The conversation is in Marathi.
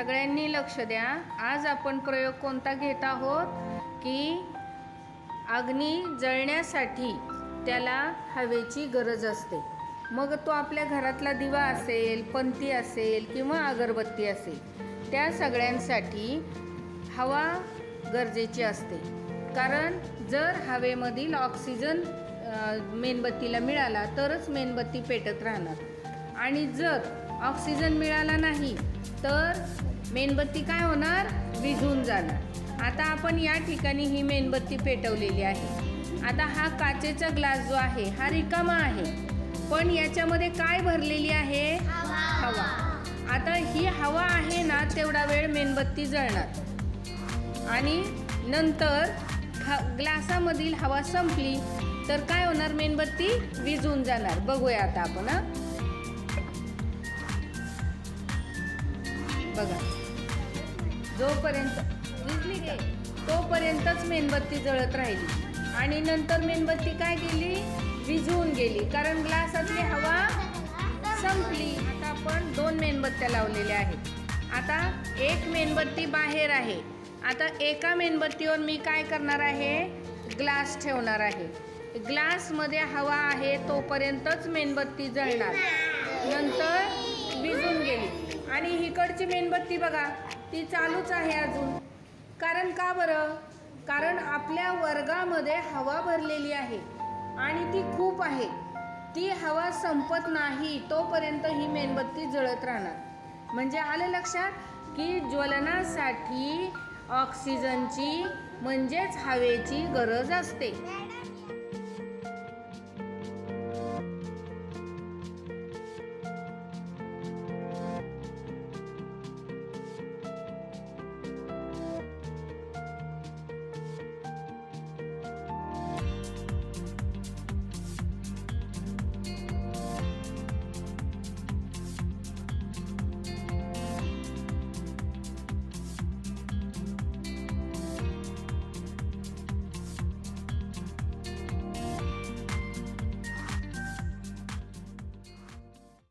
सगळ्यांनी लक्ष द्या. आज आपण प्रयोग कोणता घेत आहोत? की अग्नी जळण्यासाठी त्याला हवेची गरज असते. मग तो आपल्या घरातला दिवा असेल पंती असेल किंवा अगरबत्ती असेल त्या सगळ्यांसाठी हवा गरजेची असते. कारण जर हवेमधील ऑक्सिजन मेणबत्तीला मिळाला तरच मेणबत्ती पेटत राहणार. आणि जर ऑक्सिजन मिळाला नाही तर मेणबत्ती काय होणार? विझून जाणार. आता आपण या ठिकाणी ही मेणबत्ती पेटवलेली आहे. आता हा काचेचा ग्लास जो आहे हा रिकामा आहे. पण याच्यामध्ये काय भरलेली आहे? हवा. आता ही हवा आहे ना तेवढा वेळ मेणबत्ती जळणार. आणि नंतर ह ग्लासामधील हवा संपली तर काय होणार मेणबत्ती? विझून जाणार. बघूया आता आपण बघा. जोपर्यंत विजली गे तोपर्यंतच मेणबत्ती जळत राहिली. आणि नंतर मेणबत्ती काय गेली विझवून गेली. कारण ग्लासातली हवा संपली. आता आपण दोन मेणबत्त्या लावलेल्या आहेत. आता एक मेणबत्ती बाहेर आहे. आता एका मेणबत्तीवर मी काय करणार आहे? ग्लास ठेवणार आहे. ग्लासमध्ये हवा आहे तोपर्यंतच मेणबत्ती जळणार. नंतर विझून गेली. आणि हिकडची मेणबत्ती बघा. ती चालूच आहे अजून. कारण का बरं? कारण आपल्या वर्गामध्ये हवा भरलेली आहे आणि ती खूप आहे. ती हवा संपत नाही तोपर्यंत ही मेणबत्ती जळत राहणार. म्हणजे आलं लक्षात? की ज्वलनासाठी ऑक्सिजनची म्हणजेच हवेची गरज असते.